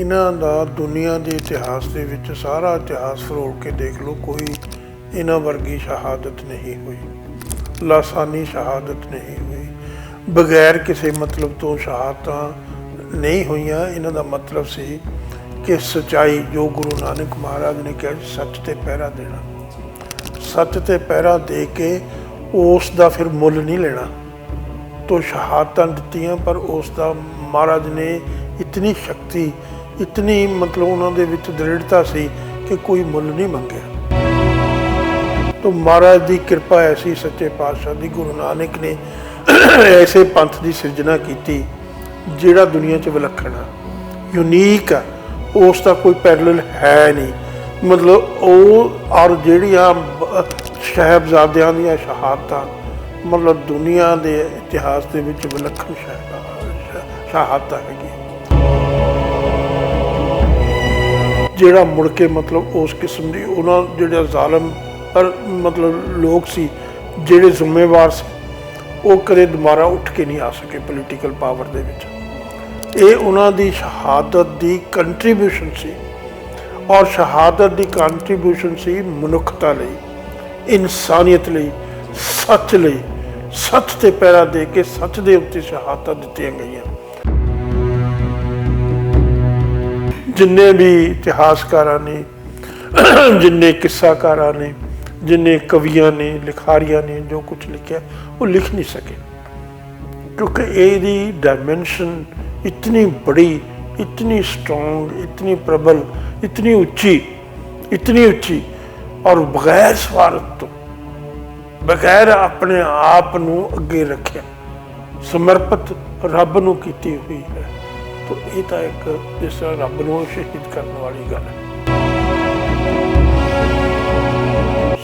ਇਹਨਾਂ ਦਾ ਦੁਨੀਆ ਦੇ ਇਤਿਹਾਸ ਦੇ ਵਿੱਚ ਸਾਰਾ ਇਤਿਹਾਸ ਫਰੋਲ ਕੇ ਦੇਖ ਲਓ ਕੋਈ ਇਹਨਾਂ ਵਰਗੀ ਸ਼ਹਾਦਤ ਨਹੀਂ ਹੋਈ ਲਾਸਾਨੀ ਸ਼ਹਾਦਤ ਨਹੀਂ ਹੋਈ। ਬਗੈਰ ਕਿਸੇ ਮਤਲਬ ਤੋਂ ਸ਼ਹਾਦਤਾਂ ਨਹੀਂ ਹੋਈਆਂ ਇਹਨਾਂ ਦਾ ਮਤਲਬ ਸੀ ਕਿ ਸਚਾਈ ਜੋ ਗੁਰੂ ਨਾਨਕ ਮਹਾਰਾਜ ਨੇ ਕਿਹਾ ਸੀ, ਸੱਚ ਤੇ ਪਹਿਰਾ ਦੇਣਾ। ਸੱਚ ਤੇ ਪਹਿਰਾ ਦੇ ਕੇ ਉਸ ਦਾ ਫਿਰ ਮੁੱਲ ਨਹੀਂ ਲੈਣਾ। ਤੋਂ ਸ਼ਹਾਦਤਾਂ ਦਿੱਤੀਆਂ ਪਰ ਉਸ ਦਾ ਮਹਾਰਾਜ ਨੇ ਇਤਨੀ ਸ਼ਕਤੀ ਇਤਨੀ ਮਤਲਬ ਉਹਨਾਂ ਦੇ ਵਿੱਚ ਦ੍ਰਿੜਤਾ ਸੀ ਕਿ ਕੋਈ ਮੁੱਲ ਨਹੀਂ ਮੰਗਿਆ। ਤੋ ਮਹਾਰਾਜ ਦੀ ਕਿਰਪਾ ਐਸੀ ਸੱਚੇ ਪਾਤਸ਼ਾਹ ਦੀ, ਗੁਰੂ ਨਾਨਕ ਨੇ ਐਸੇ ਪੰਥ ਦੀ ਸਿਰਜਣਾ ਕੀਤੀ, ਜਿਹੜਾ ਦੁਨੀਆ 'ਚ ਵਿਲੱਖਣ ਆ। ਯੂਨੀਕ ਆ, ਉਸ ਦਾ ਕੋਈ ਪੈਰਲਲ ਹੈ ਨਹੀਂ। ਮਤਲਬ ਉਹ, ਔਰ ਜਿਹੜੀਆਂ ਬ- ਸਾਹਿਬਜ਼ਾਦਿਆਂ ਦੀਆਂ ਸ਼ਹਾਦਤਾਂ, ਮਤਲਬ ਦੁਨੀਆ ਦੇ ਇਤਿਹਾਸ ਦੇ ਵਿੱਚ ਵਿਲੱਖਣ ਸ਼ਹਾ- ਸ਼ਹਾਦਤਾਂ ਹੈਗੀ ਜਿਹੜਾ ਮੁੜ ਕੇ ਮਤਲਬ ਉਸ ਕਿਸਮ ਦੀ ਉਹਨਾਂ ਜਿਹੜਾ ਜ਼ਾਲਮ, ਪਰ ਮਤਲਬ ਲੋਕ ਸੀ, ਜਿਹੜੇ ਜ਼ਿੰਮੇਵਾਰ ਸੀ, ਉਹ ਕਦੇ ਦੁਬਾਰਾ ਉੱਠ ਕੇ ਨਹੀਂ ਆ ਸਕੇ ਪੋਲੀਟੀਕਲ ਪਾਵਰ ਦੇ ਵਿੱਚ। ਇਹ ਉਹਨਾਂ ਦੀ ਸ਼ਹਾਦਤ ਦੀ ਕੰਟਰੀਬਿਊਸ਼ਨ ਸੀ ਔਰ ਸ਼ਹਾਦਤ ਦੀ ਕੰਟਰੀਬਿਊਸ਼ਨ ਸੀ ਮਨੁੱਖਤਾ ਲਈ, ਇਨਸਾਨੀਅਤ ਲਈ, ਸੱਚ ਲਈ। ਸੱਚ ਤੇ ਪਹਿਰਾ ਦੇ ਕੇ ਸੱਚ ਦੇ ਉੱਤੇ ਸ਼ਹਾਦਤਾਂ ਦਿੱਤੀਆਂ ਗਈਆਂ। ਜਿੰਨੇ ਵੀ ਇਤਿਹਾਸਕਾਰਾਂ ਨੇ, ਜਿੰਨੇ ਕਿੱਸਾਕਾਰਾਂ ਨੇ, ਜਿੰਨੇ ਕਵੀਆਂ ਨੇ, ਲਿਖਾਰੀਆਂ ਨੇ, ਜੋ ਕੁਝ ਲਿਖਿਆ, ਉਹ ਲਿਖ ਨਹੀਂ ਸਕੇ। ਕਿਉਂਕਿ ਇਹਦੀ ਡਾਈਮੈਂਸ਼ਨ ਇਤਨੀ ਬੜੀ, ਇਤਨੀ ਸਟਰੋਂਗ ਇਤਨੀ ਪ੍ਰਬਲ, ਇਤਨੀ ਉੱਚੀ ਇਤਨੀ ਉੱਚੀ, ਔਰ ਬਗੈਰ ਸਵਾਰਥ ਤੋਂ, ਬਗੈਰ ਆਪਣੇ ਆਪ ਨੂੰ ਅੱਗੇ ਰੱਖਿਆ, ਸਮਰਪਿਤ ਰੱਬ ਨੂੰ ਕੀਤੀ ਹੋਈ ਹੈ। ਤਾਂ ਇਹ ਤਾਂ ਇੱਕ ਜਿਸ ਤਰ੍ਹਾਂ ਰੱਬ ਨੂੰ ਸ਼ਹੀਦ ਕਰਨ ਵਾਲੀ ਗੱਲ ਹੈ।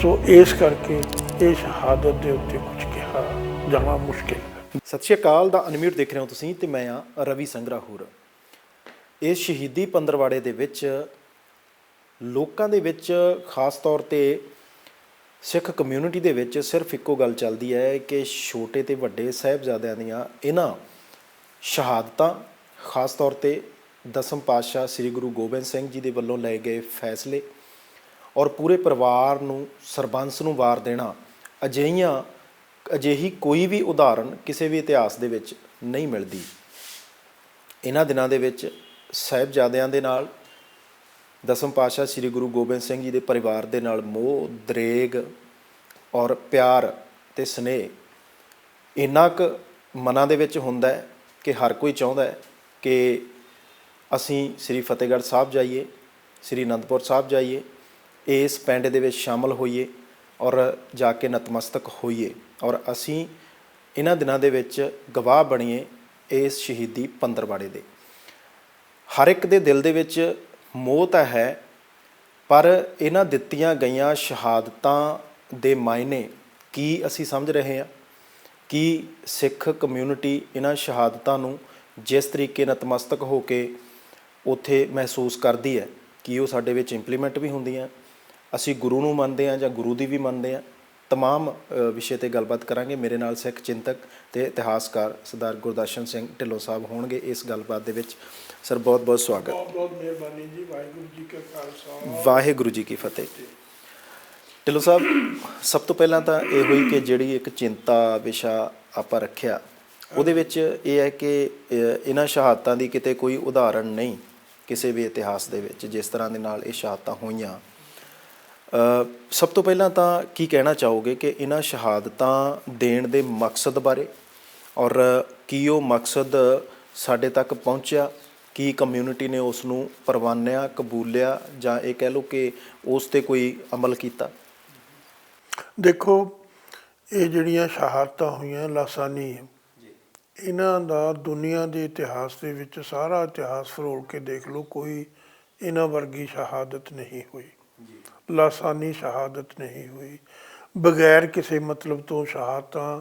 ਸੋ ਇਸ ਕਰਕੇ ਇਹ ਸ਼ਹਾਦਤ ਦੇ ਉੱਤੇ ਕੁਝ ਕਿਹਾ ਜਾਣਾ ਮੁਸ਼ਕਿਲ ਹੈ। ਸਤਿ ਸ਼੍ਰੀ ਅਕਾਲ, ਦਾ ਅਨਮਿਊਟ ਦੇਖ ਰਹੇ ਹੋ ਤੁਸੀਂ ਤੇ ਮੈਂ ਆ ਰਵੀ ਸੰਗਰਾਹੂਰ। ਇਸ ਸ਼ਹੀਦੀ ਪੰਦਰਵਾੜੇ ਦੇ ਵਿੱਚ ਲੋਕਾਂ ਦੇ ਵਿੱਚ ਖਾਸ ਤੌਰ ਤੇ ਸਿੱਖ ਕਮਿਊਨਿਟੀ ਦੇ ਵਿੱਚ ਸਿਰਫ ਇੱਕੋ ਗੱਲ ਚੱਲਦੀ ਹੈ ਕਿ ਛੋਟੇ ਤੇ ਵੱਡੇ ਸਾਹਿਬਜ਼ਾਦਿਆਂ ਦੀਆਂ ਇਹਨਾਂ ਸ਼ਹਾਦਤਾਂ ਖਾਸ ਤੌਰ ਤੇ ਦਸਮ ਪਾਤਸ਼ਾਹ ਸ੍ਰੀ ਗੁਰੂ ਗੋਬਿੰਦ ਸਿੰਘ ਜੀ ਦੇ ਵੱਲੋਂ ਲਏ ਗਏ ਫੈਸਲੇ ਔਰ ਪੂਰੇ ਪਰਿਵਾਰ ਨੂੰ ਸਰਬੰਸ ਨੂੰ ਵਾਰ ਦੇਣਾ ਅਜਿਹੀਆਂ, ਅਜਿਹੀ ਕੋਈ ਵੀ ਉਦਾਹਰਣ ਕਿਸੇ ਵੀ ਇਤਿਹਾਸ ਦੇ ਵਿੱਚ ਨਹੀਂ ਮਿਲਦੀ। ਇਹਨਾਂ ਦਿਨਾਂ ਦੇ ਵਿੱਚ ਸਾਹਿਬਜ਼ਾਦਿਆਂ ਦੇ ਨਾਲ, ਦਸਮ ਪਾਤਸ਼ਾਹ ਸ੍ਰੀ ਗੁਰੂ ਗੋਬਿੰਦ ਸਿੰਘ ਜੀ ਦੇ ਪਰਿਵਾਰ ਦੇ ਨਾਲ ਮੋਹ, ਦਰੇਗ ਔਰ ਪਿਆਰ ਤੇ ਸਨੇਹ, ਇੰਨਾ ਕੁ ਮਨਾਂ ਦੇ ਵਿੱਚ ਹੁੰਦਾ ਹੈ ਕਿ ਹਰ ਕੋਈ ਚਾਹੁੰਦਾ ਹੈ ਕਿ ਅਸੀਂ ਸ੍ਰੀ ਫਤਿਹਗੜ੍ਹ ਸਾਹਿਬ ਜਾਈਏ, ਸ੍ਰੀ ਅਨੰਦਪੁਰ ਸਾਹਿਬ ਜਾਈਏ, ਇਸ ਪਿੰਡ ਦੇ ਵਿੱਚ ਸ਼ਾਮਲ ਹੋਈਏ ਔਰ ਜਾ ਕੇ ਨਤਮਸਤਕ ਹੋਈਏ ਔਰ ਅਸੀਂ ਇਹਨਾਂ ਦਿਨਾਂ ਦੇ ਵਿੱਚ ਗਵਾਹ ਬਣੀਏ ਇਸ ਸ਼ਹੀਦੀ ਪੰਦਰਵਾੜੇ ਦੇ। ਹਰ ਇੱਕ ਦੇ ਦਿਲ ਦੇ ਵਿੱਚ ਮੋਹ ਤਾਂ ਹੈ, ਪਰ ਇਹਨਾਂ ਦਿੱਤੀਆਂ ਗਈਆਂ ਸ਼ਹਾਦਤਾਂ ਦੇ ਮਾਇਨੇ ਕੀ ਅਸੀਂ ਸਮਝ ਰਹੇ ਹਾਂ? ਕੀ ਸਿੱਖ ਕਮਿਊਨਿਟੀ ਇਹਨਾਂ ਸ਼ਹਾਦਤਾਂ ਨੂੰ ਜਿਸ ਤਰੀਕੇ ਨਤਮਸਤਕ ਹੋ ਕੇ ਉੱਥੇ ਮਹਿਸੂਸ ਕਰਦੀ ਹੈ ਕਿ ਉਹ ਸਾਡੇ ਵਿੱਚ ਇੰਪਲੀਮੈਂਟ ਵੀ ਹੁੰਦੀਆਂ ਅਸੀਂ ਗੁਰੂ ਨੂੰ ਮੰਨਦੇ ਹਾਂ ਜਾਂ ਗੁਰੂ ਦੀ ਵੀ ਮੰਨਦੇ ਹਾਂ ਤਮਾਮ ਵਿਸ਼ੇ ਤੇ ਗੱਲਬਾਤ ਕਰਾਂਗੇ। ਮੇਰੇ ਨਾਲ ਸਿੱਖ ਚਿੰਤਕ ਤੇ ਇਤਿਹਾਸਕਾਰ ਸਰਦਾਰ ਗੁਰਦਰਸ਼ਨ ਸਿੰਘ ਢਿੱਲੋਂ ਸਾਹਿਬ ਹੋਣਗੇ ਇਸ ਗੱਲਬਾਤ ਦੇ ਵਿੱਚ। ਸਰ ਬਹੁਤ ਬਹੁਤ ਸਵਾਗਤ। ਬਹੁਤ ਬਹੁਤ ਮਿਹਰਬਾਨੀ ਜੀ। ਵਾਹਿਗੁਰੂ ਜੀ ਕਾ ਖਾਲਸਾ। ਵਾਹਿਗੁਰੂ ਜੀ ਕੀ ਫਤਿਹ। ਢਿੱਲੋਂ ਸਾਹਿਬ ਸਭ ਤੋਂ ਪਹਿਲਾਂ ਤਾਂ ਇਹ ਹੋਈ ਕਿ ਜਿਹੜੀ ਇੱਕ ਚਿੰਤਾ ਵਿਸ਼ਾ ਆਪਾਂ ਰੱਖਿਆ ਉਹਦੇ ਵਿੱਚ ਇਹ ਹੈ ਕਿ ਇਹਨਾਂ ਸ਼ਹਾਦਤਾਂ ਦੀ ਕਿਤੇ ਕੋਈ ਉਦਾਹਰਣ ਨਹੀਂ ਕਿਸੇ ਵੀ ਇਤਿਹਾਸ ਦੇ ਵਿੱਚ, ਜਿਸ ਤਰ੍ਹਾਂ ਦੇ ਨਾਲ ਇਹ ਸ਼ਹਾਦਤਾਂ ਹੋਈਆਂ। ਸਭ ਤੋਂ ਪਹਿਲਾਂ ਤਾਂ ਕੀ ਕਹਿਣਾ ਚਾਹੋਗੇ ਕਿ ਇਹਨਾਂ ਸ਼ਹਾਦਤਾਂ ਦੇਣ ਦੇ ਮਕਸਦ ਬਾਰੇ? ਔਰ ਕੀ ਉਹ ਮਕਸਦ ਸਾਡੇ ਤੱਕ ਪਹੁੰਚਿਆ? ਕੀ ਕਮਿਊਨਿਟੀ ਨੇ ਉਸ ਨੂੰ ਪ੍ਰਵਾਨਿਆ, ਕਬੂਲਿਆ, ਜਾਂ ਇਹ ਕਹਿ ਲਓ ਕਿ ਉਸ ਤੇ ਕੋਈ ਅਮਲ ਕੀਤਾ? ਦੇਖੋ, ਇਹ ਜਿਹੜੀਆਂ ਸ਼ਹਾਦਤਾਂ ਹੋਈਆਂ, ਲਾਸਾਨੀ ਇਹਨਾਂ ਦਾ ਦੁਨੀਆ ਦੇ ਇਤਿਹਾਸ ਦੇ ਵਿੱਚ ਸਾਰਾ ਇਤਿਹਾਸ ਫਰੋਲ ਕੇ ਦੇਖ ਲਓ ਕੋਈ ਇਹਨਾਂ ਵਰਗੀ ਸ਼ਹਾਦਤ ਨਹੀਂ ਹੋਈ। ਲਾਸਾਨੀ ਸ਼ਹਾਦਤ ਨਹੀਂ ਹੋਈ। ਬਗੈਰ ਕਿਸੇ ਮਤਲਬ ਤੋਂ ਸ਼ਹਾਦਤਾਂ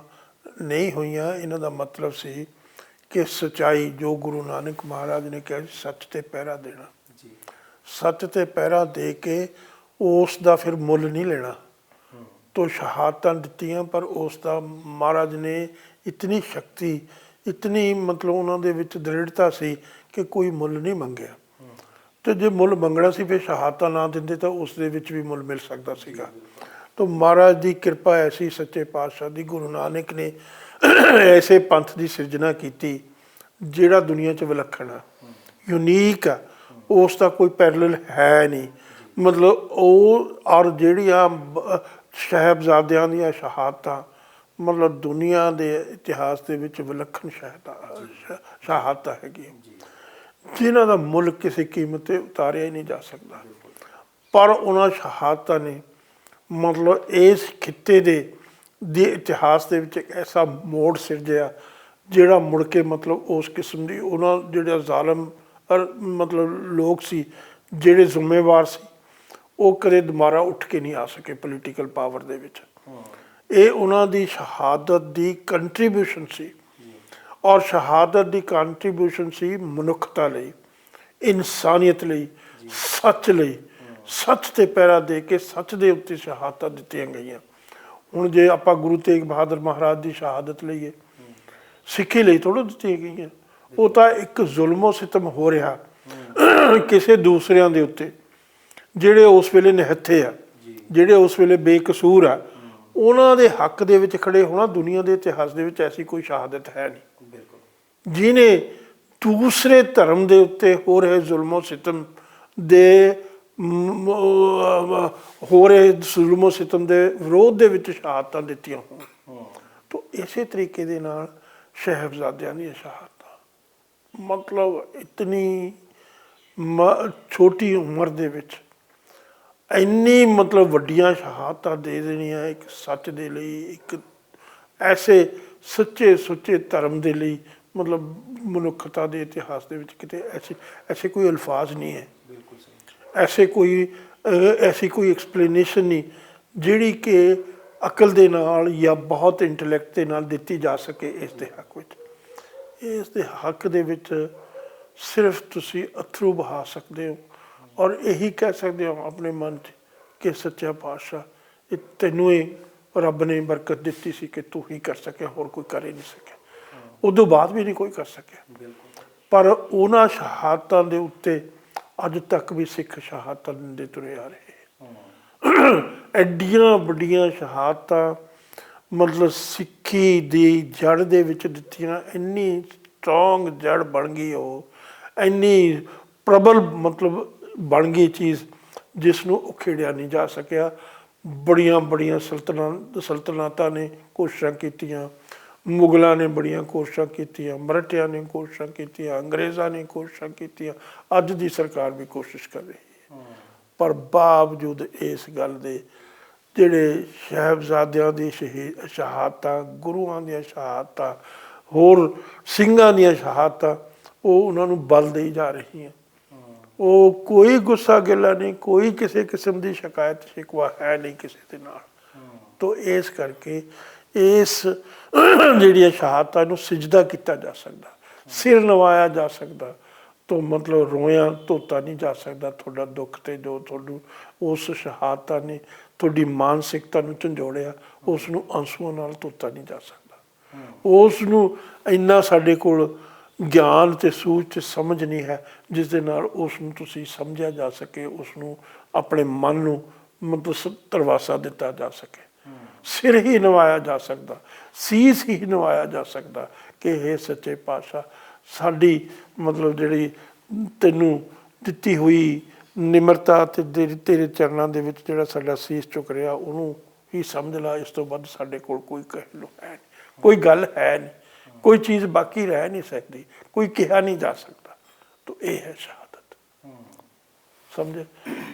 ਨਹੀਂ ਹੋਈਆਂ। ਇਹਨਾਂ ਦਾ ਮਤਲਬ ਸੀ ਕਿ ਸਚਾਈ ਜੋ ਗੁਰੂ ਨਾਨਕ ਮਹਾਰਾਜ ਨੇ ਕਿਹਾ ਸੱਚ ਤੇ ਪਹਿਰਾ ਦੇਣਾ। ਸੱਚ ਤੇ ਪਹਿਰਾ ਦੇ ਕੇ ਉਸ ਦਾ ਫਿਰ ਮੁੱਲ ਨਹੀਂ ਲੈਣਾ। ਤੋ ਸ਼ਹਾਦਤਾਂ ਦਿੱਤੀਆਂ ਪਰ ਉਸ ਦਾ ਮਹਾਰਾਜ ਨੇ ਇਤਨੀ ਸ਼ਕਤੀ ਇਤਨੀ ਮਤਲਬ ਉਹਨਾਂ ਦੇ ਵਿੱਚ ਦ੍ਰਿੜਤਾ ਸੀ ਕਿ ਕੋਈ ਮੁੱਲ ਨਹੀਂ ਮੰਗਿਆ। ਤੇ ਜੇ ਮੁੱਲ ਮੰਗਣਾ ਸੀ, ਫਿਰ ਸ਼ਹਾਦਤਾਂ ਨਾ ਦਿੰਦੇ ਤਾਂ ਉਸ ਦੇ ਵਿੱਚ ਵੀ ਮੁੱਲ ਮਿਲ ਸਕਦਾ ਸੀਗਾ। ਤਾਂ ਮਹਾਰਾਜ ਦੀ ਕਿਰਪਾ ਐਸੀ ਸੱਚੇ ਪਾਤਸ਼ਾਹ ਦੀ, ਗੁਰੂ ਨਾਨਕ ਨੇ ਐਸੇ ਪੰਥ ਦੀ ਸਿਰਜਣਾ ਕੀਤੀ, ਜਿਹੜਾ ਦੁਨੀਆ 'ਚ ਵਿਲੱਖਣ ਆ। ਯੂਨੀਕ ਆ। ਉਸ ਦਾ ਕੋਈ ਪੈਰਲਲ ਹੈ ਨਹੀਂ। ਮਤਲਬ ਉਹ, ਔਰ ਜਿਹੜੀਆਂ ਬ- ਸਾਹਿਬਜ਼ਾਦਿਆਂ ਦੀਆਂ ਸ਼ਹਾਦਤਾਂ ਮਤਲਬ ਦੁਨੀਆ ਦੇ ਇਤਿਹਾਸ ਦੇ ਵਿੱਚ ਵਿਲੱਖਣ ਸ਼ਹਾਦਤਾਂ ਸ਼- ਸ਼ਹਾਦਤਾਂ ਹੈਗੀਆਂ ਜਿਨ੍ਹਾਂ ਦਾ ਮੁੱਲ ਕਿਸੇ ਕੀਮਤ ਤੇ ਉਤਾਰਿਆ ਹੀ ਨਹੀਂ ਜਾ ਸਕਦਾ। ਪਰ ਉਹਨਾਂ ਸ਼ਹਾਦਤਾਂ ਨੇ ਮਤਲਬ ਇਸ ਖਿੱਤੇ ਦੇ ਦੇ ਇਤਿਹਾਸ ਦੇ ਵਿੱਚ ਇੱਕ ਐਸਾ ਮੋੜ ਸਿਰਜਿਆ, ਜਿਹੜਾ ਮੁੜ ਕੇ ਮਤਲਬ ਉਸ ਕਿਸਮ ਦੀ ਉਹਨਾਂ ਜਿਹੜਾ ਜ਼ਾਲਮ ਅਰ ਮਤਲਬ ਲੋਕ ਸੀ, ਜਿਹੜੇ ਜ਼ਿੰਮੇਵਾਰ ਸੀ, ਉਹ ਕਦੇ ਦੁਬਾਰਾ ਉੱਠ ਕੇ ਨਹੀਂ ਆ ਸਕੇ ਪੋਲੀਟੀਕਲ ਪਾਵਰ ਦੇ ਵਿੱਚ। ਇਹ ਉਹਨਾਂ ਦੀ ਸ਼ਹਾਦਤ ਦੀ ਕੰਟਰੀਬਿਊਸ਼ਨ ਸੀ। ਔਰ ਸ਼ਹਾਦਤ ਦੀ ਕੰਟਰੀਬਿਊਸ਼ਨ ਸੀ ਮਨੁੱਖਤਾ ਲਈ, ਇਨਸਾਨੀਅਤ ਲਈ, ਸੱਚ ਲਈ। ਸੱਚ ਤੇ ਪਹਿਰਾ ਦੇ ਕੇ ਸੱਚ ਦੇ ਉੱਤੇ ਸ਼ਹਾਦਤਾਂ ਦਿੱਤੀਆਂ ਗਈਆਂ। ਹੁਣ ਜੇ ਆਪਾਂ ਗੁਰੂ ਤੇਗ ਬਹਾਦਰ ਮਹਾਰਾਜ ਦੀ ਸ਼ਹਾਦਤ ਲਈਏ, ਸਿੱਖੀ ਲਈ ਥੋੜ੍ਹਾ ਦਿੱਤੀਆਂ ਗਈਆਂ। ਉਹ ਤਾਂ ਇੱਕ ਜ਼ੁਲਮੋ ਸਿਤਮ ਹੋ ਰਿਹਾ ਕਿਸੇ ਦੂਸਰਿਆਂ ਦੇ ਉੱਤੇ, ਜਿਹੜੇ ਉਸ ਵੇਲੇ ਨਿਹੱਥੇ ਆ, ਜਿਹੜੇ ਉਸ ਵੇਲੇ ਬੇਕਸੂਰ ਆ। ਉਹਨਾਂ ਦੇ ਹੱਕ ਦੇ ਵਿੱਚ ਖੜੇ ਹੋਣਾ ਦੁਨੀਆ ਦੇ ਇਤਿਹਾਸ ਦੇ ਵਿੱਚ ਐਸੀ ਕੋਈ ਸ਼ਹਾਦਤ ਹੈ ਨਹੀਂ। ਬਿਲਕੁਲ। ਜਿਨੇ ਦੂਸਰੇ ਧਰਮ ਦੇ ਉੱਤੇ ਹੋ ਰਹੇ ਜ਼ੁਲਮੋ ਸਿਤਮ ਦੇ ਹੋ ਰਹੇ ਜ਼ੁਲਮੋ ਸਿਤਮ ਦੇ ਵਿਰੋਧ ਦੇ ਵਿੱਚ ਸ਼ਹਾਦਤਾਂ ਦਿੱਤੀਆਂ ਹੋਣ। ਤੋਂ ਇਸੇ ਤਰੀਕੇ ਦੇ ਨਾਲ ਸ਼ਹਿਬਜ਼ਾਦਿਆਂ ਦੀਆਂ ਸ਼ਹਾਦਤਾਂ। ਮਤਲਬ ਇਤਨੀ ਛੋਟੀ ਉਮਰ ਦੇ ਵਿੱਚ ਇੰਨੀ ਮਤਲਬ ਵੱਡੀਆਂ ਸ਼ਹਾਦਤਾਂ ਦੇ ਦੇਣੀਆਂ ਇੱਕ ਸੱਚ ਦੇ ਲਈ ਇੱਕ ਐਸੇ ਸੱਚੇ ਸੁੱਚੇ ਧਰਮ ਦੇ ਲਈ ਮਤਲਬ ਮਨੁੱਖਤਾ ਦੇ ਇਤਿਹਾਸ ਦੇ ਵਿੱਚ ਕਿਤੇ ਐਸੇ ਐਸੇ ਕੋਈ ਅਲਫਾਜ਼ ਨਹੀਂ ਹੈ। ਬਿਲਕੁਲ ਸਹੀ। ਐਸੇ ਕੋਈ ਐਸੀ ਕੋਈ ਐਕਸਪਲੇਨੇਸ਼ਨ ਨਹੀਂ ਜਿਹੜੀ ਕਿ ਅਕਲ ਦੇ ਨਾਲ ਜਾਂ ਬਹੁਤ ਇੰਟੈਲੈਕਟ ਦੇ ਨਾਲ ਦਿੱਤੀ ਜਾ ਸਕੇ ਇਸ ਦੇ ਹੱਕ ਵਿੱਚ। ਇਸ ਦੇ ਹੱਕ ਦੇ ਵਿੱਚ ਸਿਰਫ ਤੁਸੀਂ ਅਥਰੂ ਬਹਾ ਸਕਦੇ ਹੋ। ਔਰ ਇਹੀ ਕਹਿ ਸਕਦੇ ਹੋ ਆਪਣੇ ਮਨ 'ਚ ਕਿ ਸੱਚਾ ਪਾਤਸ਼ਾਹ ਇਹ ਤੈਨੂੰ ਹੀ ਰੱਬ ਨੇ ਬਰਕਤ ਦਿੱਤੀ ਸੀ ਕਿ ਤੂੰ ਹੀ ਕਰ ਸਕਿਆ ਹੋਰ ਕੋਈ ਕਰ ਹੀ ਨਹੀਂ ਸਕਿਆ। ਉਦੋਂ ਬਾਅਦ ਵੀ ਨਹੀਂ ਕੋਈ ਕਰ ਸਕਿਆ। ਪਰ ਉਹਨਾਂ ਸ਼ਹਾਦਤਾਂ ਦੇ ਉੱਤੇ ਅੱਜ ਤੱਕ ਵੀ ਸਿੱਖ ਸ਼ਹਾਦਤਾਂ ਦਿੰਦੇ ਤੁਰੇ ਆ ਰਹੇ। ਐਡੀਆਂ ਵੱਡੀਆਂ ਸ਼ਹਾਦਤਾਂ ਮਤਲਬ ਸਿੱਖੀ ਦੀ ਜੜ ਦੇ ਵਿੱਚ ਦਿੱਤੀਆਂ ਇੰਨੀ ਸਟਰੋਂਗ ਜੜ ਬਣ ਗਈ ਉਹ ਇੰਨੀ ਪ੍ਰਬਲ ਮਤਲਬ ਬਣ ਗਈ ਚੀਜ਼ ਜਿਸ ਨੂੰ ਉਖੇੜਿਆ ਨਹੀਂ ਜਾ ਸਕਿਆ। ਬੜੀਆਂ ਬੜੀਆਂ ਸਲਤਨਤ ਸਲਤਨਤਾਂ ਨੇ ਕੋਸ਼ਿਸ਼ਾਂ ਕੀਤੀਆਂ। ਮੁਗਲਾਂ ਨੇ ਬੜੀਆਂ ਕੋਸ਼ਿਸ਼ਾਂ ਕੀਤੀਆਂ, ਮਰਾਠਿਆਂ ਨੇ ਕੋਸ਼ਿਸ਼ਾਂ ਕੀਤੀਆਂ, ਅੰਗਰੇਜ਼ਾਂ ਨੇ ਕੋਸ਼ਿਸ਼ਾਂ ਕੀਤੀਆਂ। ਅੱਜ ਦੀ ਸਰਕਾਰ ਵੀ ਕੋਸ਼ਿਸ਼ ਕਰ ਰਹੀ ਹੈ। ਪਰ ਬਾਵਜੂਦ ਇਸ ਗੱਲ ਦੇ ਜਿਹੜੇ ਸਾਹਿਬਜ਼ਾਦਿਆਂ ਦੀ ਸ਼ਹੀਦ ਸ਼ਹਾਦਤਾਂ, ਗੁਰੂਆਂ ਦੀਆਂ ਸ਼ਹਾਦਤਾਂ, ਹੋਰ ਸਿੰਘਾਂ ਦੀਆਂ ਸ਼ਹਾਦਤਾਂ, ਉਹ ਉਹਨਾਂ ਨੂੰ ਬਲ ਦੇਈ ਜਾ ਰਹੀਆਂ। ਉਹ ਕੋਈ ਗੁੱਸਾ ਗਿਲਾ ਨਹੀਂ ਕੋਈ ਕਿਸੇ ਕਿਸਮ ਦੀ ਸ਼ਿਕਾਇਤ ਸ਼ਿਕਵਾ ਹੈ ਨਹੀਂ ਕਿਸੇ ਦੇ ਨਾਲ। ਤੋ ਇਸ ਕਰਕੇ ਇਸ ਜਿਹੜੀਆਂ ਸ਼ਹਾਦਤਾਂ ਨੂੰ ਸਿਜਦਾ ਕੀਤਾ ਜਾ ਸਕਦਾ ਸਿਰ ਨਵਾਇਆ ਜਾ ਸਕਦਾ ਤੋ ਮਤਲਬ ਰੋਇਆ ਧੋਤਾ ਨਹੀਂ ਜਾ ਸਕਦਾ ਤੁਹਾਡਾ ਦੁੱਖ ਤੇ ਜੋ ਤੁਹਾਨੂੰ ਉਸ ਸ਼ਹਾਦਤਾਂ ਨੇ ਤੁਹਾਡੀ ਮਾਨਸਿਕਤਾ ਨੂੰ ਝੰਜੋੜਿਆ ਉਸ ਨੂੰ ਆਂਸੂਆਂ ਨਾਲ ਧੋਤਾ ਨਹੀਂ ਜਾ ਸਕਦਾ। ਉਸ ਨੂੰ ਇੰਨਾ ਸਾਡੇ ਕੋਲ ਗਿਆਨ ਤੇ ਸੂਝ ਤੇ ਸਮਝ ਨਹੀਂ ਹੈ, ਜਿਸ ਦੇ ਨਾਲ ਉਸ ਨੂੰ ਤੁਸੀਂ ਸਮਝਿਆ ਜਾ ਸਕੇ ਉਸ ਨੂੰ ਆਪਣੇ ਮਨ ਨੂੰ ਮਤਲਬ ਤਰਵਾਸਾ ਦਿੱਤਾ ਜਾ ਸਕੇ। ਸਿਰ ਹੀ ਨਵਾਇਆ ਜਾ ਸਕਦਾ, ਸੀਸ ਹੀ ਨਵਾਇਆ ਜਾ ਸਕਦਾ ਕਿ ਇਹ ਸੱਚੇ ਪਾਤਸ਼ਾਹ, ਸਾਡੀ ਮਤਲਬ ਜਿਹੜੀ ਤੈਨੂੰ ਦਿੱਤੀ ਹੋਈ ਨਿਮਰਤਾ ਤੇ ਤੇਰੇ- ਤੇਰੇ ਚਰਨਾਂ ਦੇ ਵਿੱਚ ਜਿਹੜਾ ਸਾਡਾ ਸੀਸ ਝੁਕ ਰਿਹਾ, ਉਹਨੂੰ ਹੀ ਸਮਝ ਲਾ, ਇਸ ਤੋਂ ਵੱਧ ਸਾਡੇ ਕੋਲ ਕੋਈ ਕਹਿ ਲੋ ਹੈ ਨਹੀਂ, ਕੋਈ ਗੱਲ ਹੈ ਨਹੀਂ। ਕੋਈ ਚੀਜ਼ ਬਾਕੀ ਰਹਿ ਨਹੀਂ ਸਕਦੀ, ਕੋਈ ਕਿਹਾ ਨਹੀਂ ਜਾ ਸਕਦਾ। ਤਾਂ ਇਹ ਹੈ ਸ਼ਹਾਦਤ। ਸਮਝੇ?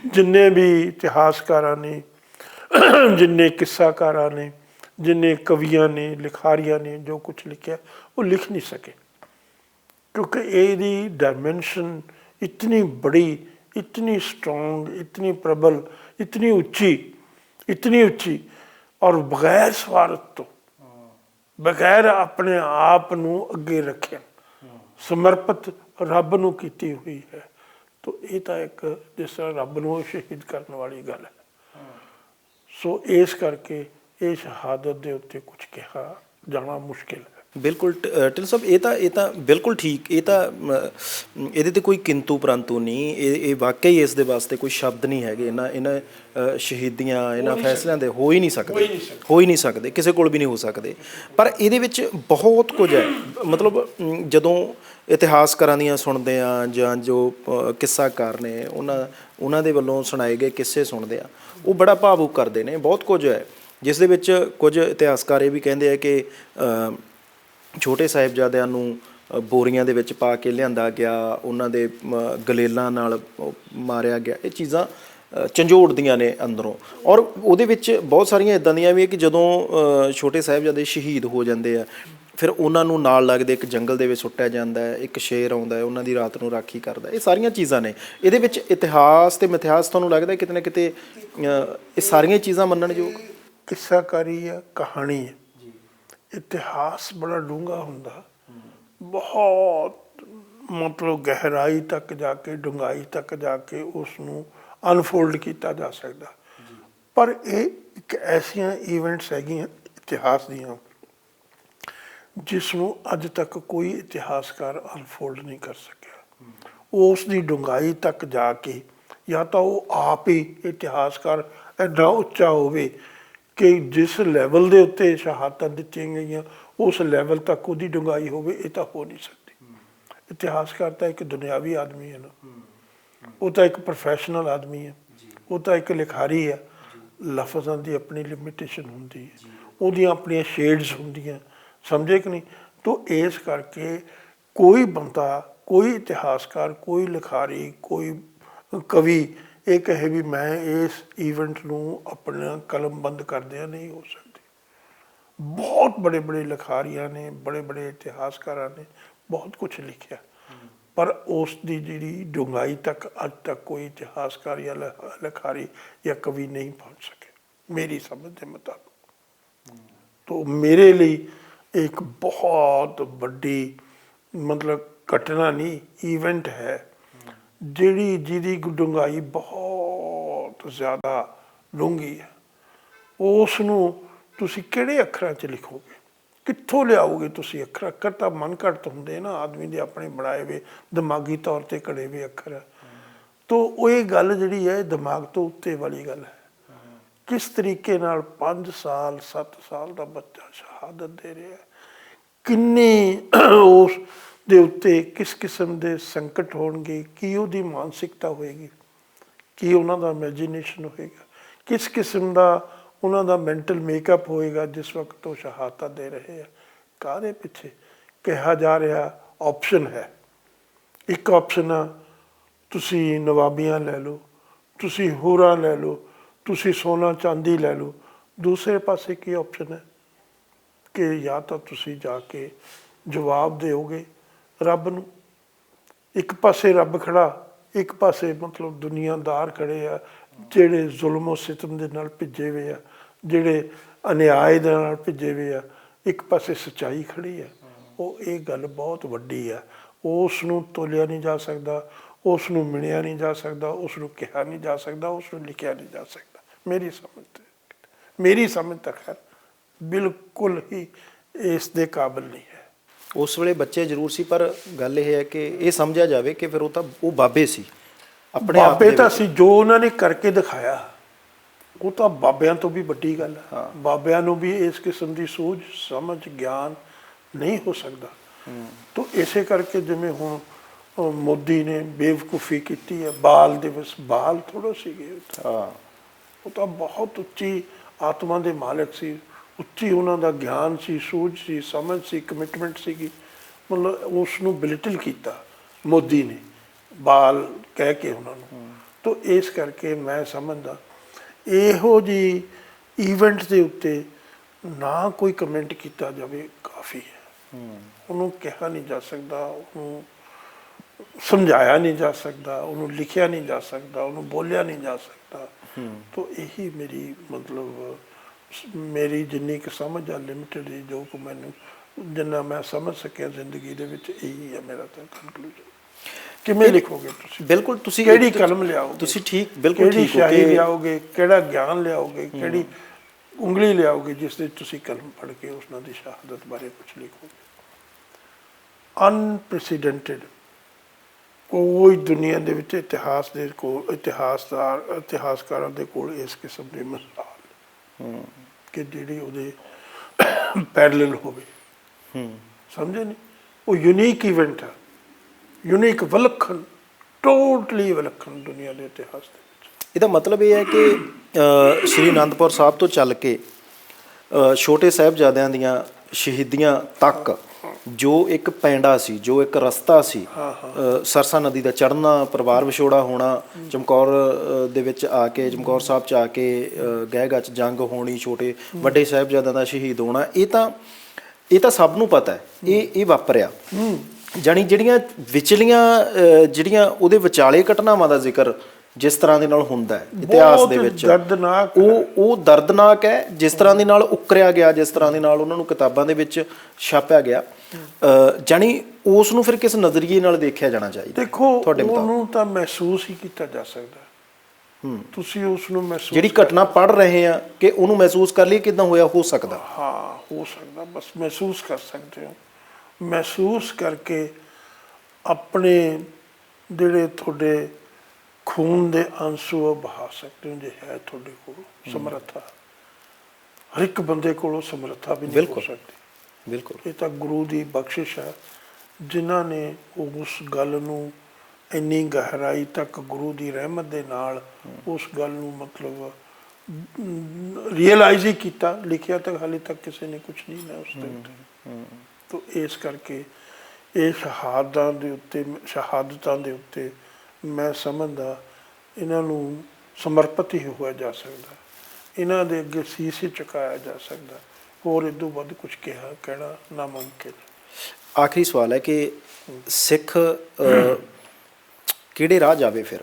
ਜਿੰਨੇ ਵੀ ਇਤਿਹਾਸਕਾਰਾਂ ਨੇ, ਜਿੰਨੇ ਕਿੱਸਾਕਾਰਾਂ ਨੇ, ਜਿੰਨੇ ਕਵੀਆਂ ਨੇ, ਲਿਖਾਰੀਆਂ ਨੇ, ਜੋ ਕੁਝ ਲਿਖਿਆ, ਉਹ ਲਿਖ ਨਹੀਂ ਸਕੇ। ਕਿਉਂਕਿ ਇਹਦੀ ਡਾਈਮੈਂਸ਼ਨ ਇਤਨੀ ਬੜੀ, ਇਤਨੀ ਸਟਰੋਂਗ ਇਤਨੀ ਪ੍ਰਬਲ, ਇਤਨੀ ਉੱਚੀ ਇਤਨੀ ਉੱਚੀ। ਔਰ ਬਗੈਰ ਸਵਾਰਤ ਤੋਂ ਬਗੈਰ ਆਪਣੇ ਆਪ ਨੂੰ ਅੱਗੇ ਰੱਖਿਆ। ਸਮਰਪਿਤ ਰੱਬ ਨੂੰ ਕੀਤੀ ਹੋਈ ਹੈ। ਤੋ ਇਹ ਤਾਂ ਇੱਕ ਜਿਸ ਤਰ੍ਹਾਂ ਰੱਬ ਨੂੰ ਸ਼ਹੀਦ ਕਰਨ ਵਾਲੀ ਗੱਲ ਹੈ। ਸੋ ਇਸ ਕਰਕੇ ਇਹ ਸ਼ਹਾਦਤ ਦੇ ਉੱਤੇ ਕੁਝ ਕਿਹਾ ਜਾਣਾ ਮੁਸ਼ਕਿਲ ਹੈ। ਬਿਲਕੁਲ ਟਿਲ ਸਾਹਿਬ ਇਹ ਤਾਂ ਇਹ ਤਾਂ ਬਿਲਕੁਲ ਠੀਕ ਇਹ ਤਾਂ ਇਹਦੇ ਤੇ ਕੋਈ ਕਿੰਤੂ ਪਰੰਤੂ ਨਹੀਂ ਇਹ ਇਹ ਵਾਕਈ ਇਸ ਦੇ ਵਾਸਤੇ ਕੋਈ ਸ਼ਬਦ ਨਹੀਂ ਹੈਗੇ ਇਹਨਾਂ ਇਹਨਾਂ ਸ਼ਹੀਦੀਆਂ ਇਹਨਾਂ ਫੈਸਲਿਆਂ ਦੇ ਹੋ ਹੀ ਨਹੀਂ ਸਕਦੇ। ਹੋ ਹੀ ਨਹੀਂ ਸਕਦੇ ਕਿਸੇ ਕੋਲ ਵੀ ਨਹੀਂ ਹੋ ਸਕਦੇ। ਪਰ ਇਹਦੇ ਵਿੱਚ ਬਹੁਤ ਕੁਝ ਹੈ। ਮਤਲਬ ਜਦੋਂ ਇਤਿਹਾਸਕਾਰਾਂ ਦੀਆਂ ਸੁਣਦੇ ਆ ਜਾਂ ਜੋ ਕਿੱਸਾਕਾਰ ਨੇ ਉਹਨਾਂ ਉਹਨਾਂ ਦੇ ਵੱਲੋਂ ਸੁਣਾਏ ਗਏ ਕਿੱਸੇ ਸੁਣਦੇ ਆ ਉਹ ਬੜਾ ਭਾਵੁਕ ਕਰਦੇ ਨੇ ਬਹੁਤ ਕੁਝ ਹੈ। ਜਿਸ ਦੇ ਵਿੱਚ ਕੁਝ ਇਤਿਹਾਸਕਾਰ ਇਹ ਵੀ ਕਹਿੰਦੇ ਆ ਕਿ ਛੋਟੇ ਸਾਹਿਬਜ਼ਾਦਿਆਂ ਨੂੰ ਬੋਰੀਆਂ ਦੇ ਵਿੱਚ ਪਾ ਕੇ ਲਿਆਂਦਾ ਗਿਆ ਉਹਨਾਂ ਦੇ ਗਲੇਲਾਂ ਨਾਲ ਮਾਰਿਆ ਗਿਆ। ਇਹ ਚੀਜ਼ਾਂ ਅ, ਝੰਜੋੜਦੀਆਂ ਨੇ ਅੰਦਰੋਂ। ਔਰ ਉਹਦੇ ਵਿੱਚ ਬਹੁਤ ਸਾਰੀਆਂ ਇਦਾਂ ਦੀਆਂ ਵੀ ਹੈ ਕਿ ਜਦੋਂ ਛੋਟੇ ਸਾਹਿਬਜ਼ਾਦੇ ਸ਼ਹੀਦ ਹੋ ਜਾਂਦੇ ਆ ਫਿਰ ਉਹਨਾਂ ਨੂੰ ਨਾਲ ਲੱਗਦੇ ਇੱਕ ਜੰਗਲ ਦੇ ਵਿੱਚ ਸੁੱਟਿਆ ਜਾਂਦਾ ਹੈ ਇੱਕ ਸ਼ੇਰ ਆਉਂਦਾ ਹੈ ਉਹਨਾਂ ਦੀ ਰਾਤ ਨੂੰ ਰਾਖੀ ਕਰਦਾ ਇਹ ਸਾਰੀਆਂ ਚੀਜ਼ਾਂ ਨੇ। ਇਹਦੇ ਵਿੱਚ ਇਤਿਹਾਸ ਤੇ ਮਿਥਿਹਾਸ ਤੁਹਾਨੂੰ ਲੱਗਦਾ ਕਿਤੇ ਨਾ ਕਿਤੇ ਇਹ ਸਾਰੀਆਂ ਚੀਜ਼ਾਂ ਮੰਨਣਯੋਗ? ਕਿੱਸਾਕਾਰੀ ਹੈ ਕਹਾਣੀ ਹੈ। ਇਤਿਹਾਸ ਬੜਾ ਡੂੰਘਾ ਹੁੰਦਾ। ਬਹੁਤ ਮਤਲਬ ਗਹਿਰਾਈ ਤੱਕ ਜਾ ਕੇ ਡੂੰਘਾਈ ਤੱਕ ਜਾ ਕੇ ਉਸ ਨੂੰ ਅਨਫੋਲਡ ਕੀਤਾ ਜਾ ਸਕਦਾ। ਪਰ ਇਹ ਇੱਕ ਐਸੀਆਂ ਇਵੈਂਟਸ ਹੈਗੀਆਂ ਇਤਿਹਾਸ ਦੀਆਂ ਜਿਸ ਨੂੰ ਅੱਜ ਤੱਕ ਕੋਈ ਇਤਿਹਾਸਕਾਰ ਅਨਫੋਲਡ ਨਹੀਂ ਕਰ ਸਕਿਆ। ਉਸ ਦੀ ਡੂੰਘਾਈ ਤੱਕ ਜਾ ਕੇ ਜਾਂ ਤਾਂ ਉਹ ਆਪ ਹੀ ਇਤਿਹਾਸਕਾਰ ਐਡਾ ਉੱਚਾ ਹੋਵੇ ਕਿ ਜਿਸ ਲੈਵਲ ਦੇ ਉੱਤੇ ਸ਼ਹਾਦਤਾਂ ਦਿੱਤੀਆਂ ਗਈਆਂ, ਉਸ ਲੈਵਲ ਤੱਕ ਉਹਦੀ ਡੂੰਘਾਈ ਹੋਵੇ, ਇਹ ਤਾਂ ਹੋ ਨਹੀਂ ਸਕਦੀ। ਇਤਿਹਾਸਕਾਰ ਤਾਂ ਇੱਕ ਦੁਨਿਆਵੀ ਆਦਮੀ ਹੈ ਨਾ। ਉਹ ਤਾਂ ਇੱਕ ਪ੍ਰੋਫੈਸ਼ਨਲ ਆਦਮੀ ਹੈ। ਉਹ ਤਾਂ ਇੱਕ ਲਿਖਾਰੀ ਹੈ। ਲਫ਼ਜ਼ਾਂ ਦੀ ਆਪਣੀ ਲਿਮਿਟੇਸ਼ਨ ਹੁੰਦੀ ਹੈ। ਉਹਦੀਆਂ ਆਪਣੀਆਂ ਸ਼ੇਡਸ ਹੁੰਦੀਆਂ। ਸਮਝੇ ਕਿ ਨਹੀਂ? ਤੋਂ ਇਸ ਕਰਕੇ ਕੋਈ ਬੰਦਾ, ਕੋਈ ਇਤਿਹਾਸਕਾਰ, ਕੋਈ ਲਿਖਾਰੀ, ਕੋਈ ਕਵੀ ਇਹ ਕਹੇ ਵੀ ਮੈਂ ਇਸ ਇਵੈਂਟ ਨੂੰ ਆਪਣਾ ਕਲਮਬੰਦ ਕਰਦਿਆਂ ਨਹੀਂ ਹੋ ਸਕਦੀ। ਬਹੁਤ ਬੜੇ ਬੜੇ ਲਿਖਾਰੀਆਂ ਨੇ ਬੜੇ ਬੜੇ ਇਤਿਹਾਸਕਾਰਾਂ ਨੇ, ਬਹੁਤ ਕੁਝ ਲਿਖਿਆ। ਪਰ ਉਸ ਦੀ ਜਿਹੜੀ ਡੂੰਘਾਈ ਤੱਕ ਅੱਜ ਤੱਕ ਕੋਈ ਇਤਿਹਾਸਕਾਰ ਜਾਂ ਲਿਖ- ਲਿਖਾਰੀ ਜਾਂ ਕਵੀ ਨਹੀਂ ਪਹੁੰਚ ਸਕੇ, ਮੇਰੀ ਸਮਝ ਦੇ ਮੁਤਾਬਕ। ਤੋ ਮੇਰੇ ਲਈ ਇੱਕ ਬਹੁਤ ਵੱਡੀ ਮਤਲਬ ਘਟਨਾ ਨਹੀਂ ਇਵੈਂਟ ਹੈ। ਜਿਹੜੀ ਜਿਹਦੀ ਡੂੰਘਾਈ ਬਹੁਤ ਜ਼ਿਆਦਾ ਡੂੰਘੀ ਹੈ ਉਸ ਨੂੰ ਤੁਸੀਂ ਕਿਹੜੇ ਅੱਖਰਾਂ 'ਚ ਲਿਖੋਗੇ? ਕਿੱਥੋਂ ਲਿਆਓਗੇ ਤੁਸੀਂ ਅੱਖਰ? ਅੱਖਰ ਤਾਂ ਮਨ ਘੜਤ ਹੁੰਦੇ ਨਾ, ਆਦਮੀ ਦੇ ਆਪਣੇ ਬਣਾਏ ਵੇ ਦਿਮਾਗੀ ਤੌਰ ਤੇ ਘੜੇ ਵੇ ਅੱਖਰ। ਤੋ ਉਹ ਇਹ ਗੱਲ ਜਿਹੜੀ ਹੈ ਦਿਮਾਗ ਤੋਂ ਉੱਤੇ ਵਾਲੀ ਗੱਲ ਹੈ। ਕਿਸ ਤਰੀਕੇ ਨਾਲ 5 ਸਾਲ 7 ਸਾਲ ਦਾ ਬੱਚਾ ਸ਼ਹਾਦਤ ਦੇ ਰਿਹਾ ਹੈ? ਕਿੰਨੇ ਉਸ ਦੇ ਉੱਤੇ ਕਿਸ ਕਿਸਮ ਦੇ ਸੰਕਟ ਹੋਣਗੇ, ਕੀ ਉਹਦੀ ਮਾਨਸਿਕਤਾ ਹੋਏਗੀ, ਕੀ ਉਹਨਾਂ ਦਾ ਇਮੇਜਿਨੇਸ਼ਨ ਹੋਏਗਾ, ਕਿਸ ਕਿਸਮ ਦਾ ਉਹਨਾਂ ਦਾ ਮੈਂਟਲ ਮੇਕਅਪ ਹੋਏਗਾ ਜਿਸ ਵਕਤ ਉਹ ਸ਼ਹਾਦਤਾਂ ਦੇ ਰਹੇ ਆ। ਕਾਹਦੇ ਪਿੱਛੇ? ਕਿਹਾ ਜਾ ਰਿਹਾ ਆਪਸ਼ਨ ਹੈ। ਇੱਕ ਆਪਸ਼ਨ ਆ, ਤੁਸੀਂ ਨਵਾਬੀਆਂ ਲੈ ਲਓ, ਤੁਸੀਂ ਹੋਰਾਂ ਲੈ ਲਓ, ਤੁਸੀਂ ਸੋਨਾ ਚਾਂਦੀ ਲੈ ਲਓ। ਦੂਸਰੇ ਪਾਸੇ ਕੀ ਆਪਸ਼ਨ ਹੈ? ਕਿ ਜਾਂ ਤਾਂ ਤੁਸੀਂ ਜਾ ਕੇ ਜਵਾਬ ਦਿਓਗੇ ਰੱਬ ਨੂੰ। ਇੱਕ ਪਾਸੇ ਰੱਬ ਖੜਾ, ਇੱਕ ਪਾਸੇ ਮਤਲਬ ਦੁਨੀਆਦਾਰ ਖੜੇ ਆ, ਜਿਹੜੇ ਜ਼ੁਲਮ ਸਿਤਮ ਦੇ ਨਾਲ ਭਿੱਜੇ ਹੋਏ ਆ, ਜਿਹੜੇ ਅਨਿਆਏ ਦੇ ਨਾਲ ਭਿੱਜੇ ਹੋਏ ਆ, ਇੱਕ ਪਾਸੇ ਸਚਾਈ ਖੜੀ ਆ। ਉਹ ਇਹ ਗੱਲ ਬਹੁਤ ਵੱਡੀ ਆ। ਉਸ ਨੂੰ ਤੋਲਿਆ ਨਹੀਂ ਜਾ ਸਕਦਾ ਉਸ ਨੂੰ ਮਿਣਿਆ ਨਹੀਂ ਜਾ ਸਕਦਾ ਉਸ ਨੂੰ ਕਿਹਾ ਨਹੀਂ ਜਾ ਸਕਦਾ ਉਸ ਨੂੰ ਲਿਖਿਆ ਨਹੀਂ ਜਾ ਸਕਦਾ। ਮੇਰੀ ਸਮਝ ਤੇ ਮੇਰੀ ਸਮਝ ਤੱਕ ਹੈ। ਬਿਲਕੁਲ ਹੀ ਇਸ ਦੇ ਕਾਬਿਲ ਨਹੀਂ ਉਸ ਵੇਲੇ ਬੱਚੇ ਜ਼ਰੂਰ ਸੀ ਪਰ ਗੱਲ ਇਹ ਹੈ ਕਿ ਇਹ ਸਮਝਿਆ ਜਾਵੇ ਕਿ ਫਿਰ ਉਹ ਤਾਂ ਉਹ ਬਾਬੇ ਸੀ। ਆਪਣੇ ਆਪ ਬਾਬੇ ਤਾਂ। ਸੀ ਜੋ ਉਹਨਾਂ ਨੇ ਕਰਕੇ ਦਿਖਾਇਆ ਉਹ ਤਾਂ ਬਾਬਿਆਂ ਤੋਂ ਵੀ ਵੱਡੀ ਗੱਲ ਹੈ। ਬਾਬਿਆਂ ਨੂੰ ਵੀ ਇਸ ਕਿਸਮ ਦੀ ਸੂਝ ਸਮਝ ਗਿਆਨ ਨਹੀਂ ਹੋ ਸਕਦਾ। ਤੋਂ ਇਸੇ ਕਰਕੇ ਜਿਵੇਂ ਹੁਣ ਮੋਦੀ ਨੇ ਬੇਵਕੂਫੀ ਕੀਤੀ ਹੈ ਬਾਲ ਦਿਵਸ ਬਾਲ ਥੋੜੋ ਸੀਗੇ। ਹਾਂ। ਉਹ ਤਾਂ ਬਹੁਤ ਉੱਚੀ ਆਤਮਾ ਦੇ ਮਾਲਕ ਸੀ। ਉੱਚੀ ਉਹਨਾਂ ਦਾ ਗਿਆਨ ਸੀ ਸੂਝ ਸੀ ਸਮਝ ਸੀ ਕਮਿਟਮੈਂਟ ਸੀਗੀ। ਮਤਲਬ ਉਸ ਨੂੰ ਬਿਲਿਟਲ ਕੀਤਾ ਮੋਦੀ ਨੇ ਬਾਲ ਕਹਿ ਕੇ ਉਹਨਾਂ ਨੂੰ। ਤੋਂ ਇਸ ਕਰਕੇ ਮੈਂ ਸਮਝਦਾ ਇਹੋ ਜੀ ਇਵੈਂਟ ਦੇ ਉੱਤੇ ਨਾ ਕੋਈ ਕਮੈਂਟ ਕੀਤਾ ਜਾਵੇ ਕਾਫੀ ਹੈ। ਉਹਨੂੰ ਕਿਹਾ ਨਹੀਂ ਜਾ ਸਕਦਾ ਉਹਨੂੰ ਸਮਝਾਇਆ ਨਹੀਂ ਜਾ ਸਕਦਾ ਉਹਨੂੰ ਲਿਖਿਆ ਨਹੀਂ ਜਾ ਸਕਦਾ ਉਹਨੂੰ ਬੋਲਿਆ ਨਹੀਂ ਜਾ ਸਕਦਾ। ਤੋਂ ਇਹੀ ਮੇਰੀ ਮਤਲਬ ਮੇਰੀ ਜਿੰਨੀ ਕੁ ਸਮਝ ਆ ਲਿਮਟਿਡ ਹੈ ਜੋ ਕਿ ਮੈਨੂੰ ਜਿੰਨਾ ਮੈਂ ਸਮਝ ਸਕਿਆ ਜ਼ਿੰਦਗੀ ਦੇ ਵਿੱਚ ਇਹੀ ਹੈ ਮੇਰਾ ਤਾਂ ਕਨਕਲੂਜਨ ਕਿਵੇਂ ਲਿਖੋਗੇ ਤੁਸੀਂ? ਬਿਲਕੁਲ ਤੁਸੀਂ ਕਿਹੜੀ ਕਲਮ ਲਿਆਓਗੇ? ਤੁਸੀਂ ਠੀਕ ਬਿਲਕੁਲ ਠੀਕ ਹੋ ਕਿ ਲਿਆਓਗੇ? ਕਿਹੜਾ ਗਿਆਨ ਲਿਆਓਗੇ? ਕਿਹੜੀ ਉਂਗਲੀ ਲਿਆਓਗੇ ਜਿਸ ਦੇ ਤੁਸੀਂ ਕਲਮ ਪੜ੍ਹ ਕੇ ਉਹਨਾਂ ਦੀ ਸ਼ਹਾਦਤ ਬਾਰੇ ਕੁਝ ਲਿਖੋਗੇ? ਅਨਪ੍ਰੈਸੀਡੈਂਟਡ ਕੋਈ ਦੁਨੀਆ ਦੇ ਵਿੱਚ ਇਤਿਹਾਸ ਦੇ ਕੋਲ ਇਤਿਹਾਸਦਾਰ ਇਤਿਹਾਸਕਾਰਾਂ ਦੇ ਕੋਲ ਇਸ ਕਿਸਮ ਦੀ ਮਿਸਾਲ ਕਿ ਜਿਹੜੀ ਉਹਦੇ ਪੈਰਲਲ ਹੋਵੇ। ਹੂੰ। ਸਮਝੇ ਨਹੀਂ ਉਹ ਯੂਨੀਕ ਇਵੈਂਟ ਹੈ ਯੂਨੀਕ ਵਿਲੱਖਣ ਟੋਟਲੀ ਵਿਲੱਖਣ ਦੁਨੀਆ ਦੇ ਇਤਿਹਾਸ ਦੇ ਵਿੱਚ। ਇਹਦਾ ਮਤਲਬ ਇਹ ਹੈ ਕਿ ਸ਼੍ਰੀ ਅਨੰਦਪੁਰ ਸਾਹਿਬ ਤੋਂ ਚੱਲ ਕੇ ਛੋਟੇ ਸਾਹਿਬਜ਼ਾਦਿਆਂ ਦੀਆਂ ਸ਼ਹੀਦੀਆਂ ਤੱਕ ਜੋ ਇੱਕ ਪੈਂਡਾ ਸੀ ਜੋ ਇੱਕ ਰਸਤਾ ਸੀ ਸਰਸਾ ਨਦੀ ਦਾ ਚੜ੍ਹਨਾ ਪਰਿਵਾਰ ਵਿਛੋੜਾ ਹੋਣਾ ਚਮਕੌਰ ਦੇ ਵਿੱਚ ਆ ਕੇ ਚਮਕੌਰ ਸਾਹਿਬ ਚ ਆ ਕੇ ਅ, ਗਹਿਗਾ ਚ ਜੰਗ ਹੋਣੀ ਛੋਟੇ ਵੱਡੇ ਸਾਹਿਬਜ਼ਾਦਿਆਂ ਦਾ ਸ਼ਹੀਦ ਹੋਣਾ ਇਹ ਤਾਂ ਇਹ ਤਾਂ ਸਭ ਨੂੰ ਪਤਾ ਹੈ ਇਹ ਇਹ ਵਾਪਰਿਆ। ਜਾਣੀ ਜਿਹੜੀਆਂ ਵਿਚਲੀਆਂ ਜਿਹੜੀਆਂ ਉਹਦੇ ਵਿਚਾਲੇ ਘਟਨਾਵਾਂ ਦਾ ਜ਼ਿਕਰ ਜਿਸ ਤਰ੍ਹਾਂ ਦੇ ਨਾਲ ਹੁੰਦਾ ਹੈ ਇਤਿਹਾਸ ਦੇ ਵਿੱਚ ਦਰਦਨਾਕ ਉਹ ਉਹ ਦਰਦਨਾਕ ਹੈ ਜਿਸ ਤਰ੍ਹਾਂ ਦੇ ਨਾਲ ਉਕਰਿਆ ਗਿਆ ਜਿਸ ਤਰ੍ਹਾਂ ਦੇ ਨਾਲ ਉਹਨਾਂ ਨੂੰ ਕਿਤਾਬਾਂ ਦੇ ਵਿੱਚ ਛਾਪਿਆ ਗਿਆ। ਜਾਣੀ ਉਸ ਨੂੰ ਫਿਰ ਕਿਸ ਨਜ਼ਰੀਏ ਨਾਲ ਦੇਖਿਆ ਜਾਣਾ ਚਾਹੀਦਾ? ਦੇਖੋ ਉਹਨੂੰ ਤਾਂ ਮਹਿਸੂਸ ਹੀ ਕੀਤਾ ਜਾ ਸਕਦਾ ਤੁਸੀਂ ਉਸ ਨੂੰ ਮਹਿਸੂਸ ਜਿਹੜੀ ਘਟਨਾ ਪੜ ਰਹੇ ਆ ਕਿ ਉਹਨੂੰ ਮਹਿਸੂਸ ਕਰ ਲਈ ਕਿਦਾਂ ਹੋਇਆ ਹੋ ਸਕਦਾ। ਹਾਂ ਹੋ ਸਕਦਾ ਬਸ ਮਹਿਸੂਸ ਕਰ ਸਕਦੇ ਹੋ। ਮਹਿਸੂਸ ਕਰਕੇ ਆਪਣੇ ਜਿਹੜੇ ਤੁਹਾਡੇ ਖੂਨ ਦੇ ਅੰਸੂ ਉਹ ਬਹਾ ਸਕਦੇ ਹੋ ਜੇ ਹੈ ਤੁਹਾਡੇ ਕੋਲ ਸਮਰੱਥਾ। ਹਰ ਇੱਕ ਬੰਦੇ ਕੋਲ ਸਮਰੱਥਾ ਵੀ ਨਹੀਂ ਹੋ ਬਿਲਕੁਲ। ਸਕਦੀ। ਬਿਲਕੁਲ। ਇਹ ਤਾਂ ਗੁਰੂ ਦੀ ਬਖਸ਼ਿਸ਼ ਹੈ ਜਿਨ੍ਹਾਂ ਨੇ ਉਸ ਗੱਲ ਨੂੰ ਇੰਨੀ ਗਹਿਰਾਈ ਤੱਕ ਗੁਰੂ ਦੀ ਰਹਿਮਤ ਦੇ ਨਾਲ ਉਸ ਗੱਲ ਨੂੰ ਮਤਲਬ ਰੀਅਲਾਈਜ਼ ਹੀ ਕੀਤਾ ਲਿਖਿਆ ਤਾਂ ਹਾਲੇ ਤੱਕ ਕਿਸੇ ਨੇ ਕੁਝ ਨਹੀਂ ਨਾ ਉਸ ਦੇ ਉੱਤੇ ਤਾਂ ਇਸ ਕਰਕੇ ਇਹ ਸ਼ਹਾਦਤਾਂ ਦੇ ਉੱਤੇ ਸ਼ਹਾਦਤਾਂ ਦੇ ਉੱਤੇ ਮੈਂ ਸਮਝਦਾ ਇਹਨਾਂ ਨੂੰ ਸਮਰਪਿਤ ਹੀ ਹੋਇਆ ਜਾ ਸਕਦਾ। ਇਹਨਾਂ ਦੇ ਅੱਗੇ ਸੀਸ ਹੀ ਝੁਕਾਇਆ ਜਾ ਸਕਦਾ। ਹੋਰ ਇਦੋਂ ਵੱਧ ਕੁਝ ਕਿਹਾ ਕਹਿਣਾ ਨਾਮੁਮਕਿਨ। ਹੈ। ਆਖਰੀ ਸਵਾਲ ਹੈ ਕਿ ਸਿੱਖ ਕਿਹੜੇ ਰਾਹ ਜਾਵੇ ਫਿਰ?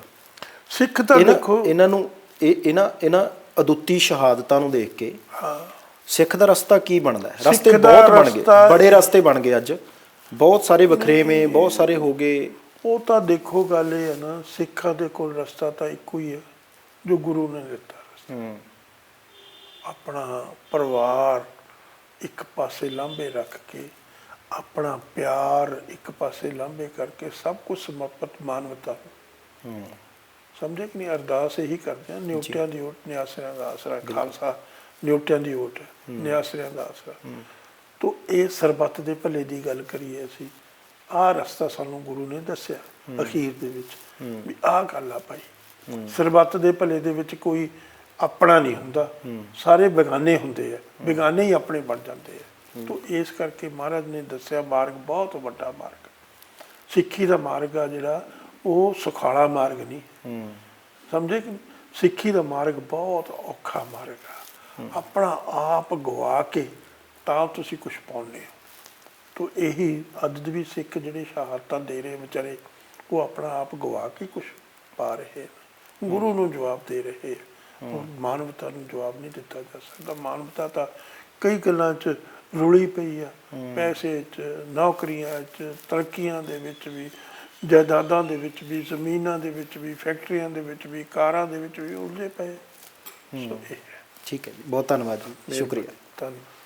ਸਿੱਖ ਤਾਂ ਦੇਖੋ ਇਹਨਾਂ ਨੂੰ ਇਹ ਇਹਨਾਂ ਇਹਨਾਂ ਅਦੁੱਤੀ ਸ਼ਹਾਦਤਾਂ ਨੂੰ ਦੇਖ ਕੇ ਹਾਂ। ਸਿੱਖ ਦਾ ਰਸਤਾ ਕੀ ਬਣਦਾ ਹੈ? ਰਸਤੇ ਬਹੁਤ ਬਣ ਗਏ। ਬੜੇ ਰਸਤੇ ਬਣ ਗਏ ਅੱਜ। ਬਹੁਤ ਸਾਰੇ ਵਖਰੇਵੇਂ ਬਹੁਤ ਸਾਰੇ ਹੋ ਗਏ। ਉਹ ਤਾਂ ਦੇਖੋ ਗੱਲ ਇਹ ਹੈ ਨਾ ਸਿੱਖਾਂ ਦੇ ਕੋਲ ਰਸਤਾ ਤਾਂ ਇੱਕੋ ਹੀ ਹੈ ਜੋ ਗੁਰੂ ਨੇ ਦਿੱਤਾ। ਰਸਤਾ। ਆਪਣਾ ਪਰਿਵਾਰ ਇੱਕ ਪਾਸੇ ਲਾਂਭੇ ਰੱਖ ਕੇ ਆਪਣਾ ਪਿਆਰ ਇੱਕ ਪਾਸੇ ਲਾਂਭੇ ਕਰਕੇ ਸਭ ਕੁਝ ਸਮਰਪਿਤ ਮਾਨਵਤਾ ਨੂੰ। ਸਮਝੇ ਕਿ ਨਹੀਂ? ਅਰਦਾਸ ਇਹੀ ਕਰਦੇ ਆ ਨਿਉਟਿਆਂ ਦੀ ਓਟ ਨਿਆਸਰਿਆਂ ਦਾ ਆਸਰਾ। ਖਾਲਸਾ ਨਿਉਟਿਆਂ ਦੀ ਓਟ ਨਿਆਸਰਿਆਂ ਦਾ ਆਸਰਾ। ਤੋ ਇਹ ਸਰਬੱਤ ਦੇ ਭਲੇ ਦੀ ਗੱਲ ਕਰੀਏ ਅਸੀਂ ਆਹ ਰਸਤਾ ਸਾਨੂੰ ਗੁਰੂ ਨੇ ਦੱਸਿਆ ਅਖੀਰ ਦੇ ਵਿੱਚ ਵੀ ਆਹ ਗੱਲ ਆ ਭਾਈ। ਸਰਬੱਤ ਦੇ ਭਲੇ ਦੇ ਵਿੱਚ ਕੋਈ ਆਪਣਾ ਨਹੀਂ ਹੁੰਦਾ। ਸਾਰੇ ਬੇਗਾਨੇ ਹੁੰਦੇ ਆ। ਬੇਗਾਨੇ ਹੀ ਆਪਣੇ ਬਣ ਜਾਂਦੇ ਆ। ਤੋ ਇਸ ਕਰਕੇ ਮਹਾਰਾਜ ਨੇ ਦੱਸਿਆ ਮਾਰਗ ਬਹੁਤ ਵੱਡਾ ਮਾਰਗ। ਸਿੱਖੀ ਦਾ ਮਾਰਗ ਆ ਜਿਹੜਾ ਉਹ ਸੁਖਾਲਾ ਮਾਰਗ ਨਹੀਂ। ਸਮਝੇ ਕਿ ਸਿੱਖੀ ਦਾ ਮਾਰਗ ਬਹੁਤ ਔਖਾ ਮਾਰਗ ਆ। ਆਪਣਾ ਆਪ ਗਵਾ ਕੇ ਤਾਂ ਤੁਸੀਂ ਕੁਝ ਪਾਉਂਦੇ ਹੋ। ਤੋ ਇਹੀ ਅੱਜ ਵੀ ਸਿੱਖ ਜਿਹੜੇ ਸ਼ਹਾਦਤਾਂ ਦੇ ਰਹੇ ਵਿਚਾਰੇ ਉਹ ਆਪਣਾ ਆਪ ਗਵਾ ਕੇ ਕੁਝ ਪਾ ਰਹੇ। ਗੁਰੂ ਨੂੰ ਜਵਾਬ ਦੇ ਰਹੇ ਆ। ਮਾਨਵਤਾ ਨੂੰ ਜਵਾਬ ਨਹੀਂ ਦਿੱਤਾ ਜਾ ਸਕਦਾ। ਮਾਨਵਤਾ ਤਾਂ ਕਈ ਗੱਲਾਂ 'ਚ ਰੁਲੀ ਪਈ ਆ। ਪੈਸੇ 'ਚ ਨੌਕਰੀਆਂ 'ਚ ਤਰੱਕੀਆਂ ਦੇ ਵਿੱਚ ਵੀ ਜਾਇਦਾਦਾਂ ਦੇ ਵਿੱਚ ਵੀ ਜ਼ਮੀਨਾਂ ਦੇ ਵਿੱਚ ਵੀ ਫੈਕਟਰੀਆਂ ਦੇ ਵਿੱਚ ਵੀ ਕਾਰਾਂ ਦੇ ਵਿੱਚ ਵੀ ਉਲਝੇ ਪਏ ਠੀਕ ਹੈ ਜੀ। ਬਹੁਤ ਧੰਨਵਾਦ ਜੀ। ਸ਼ੁਕਰੀਆ। ਧੰਨਵਾਦ।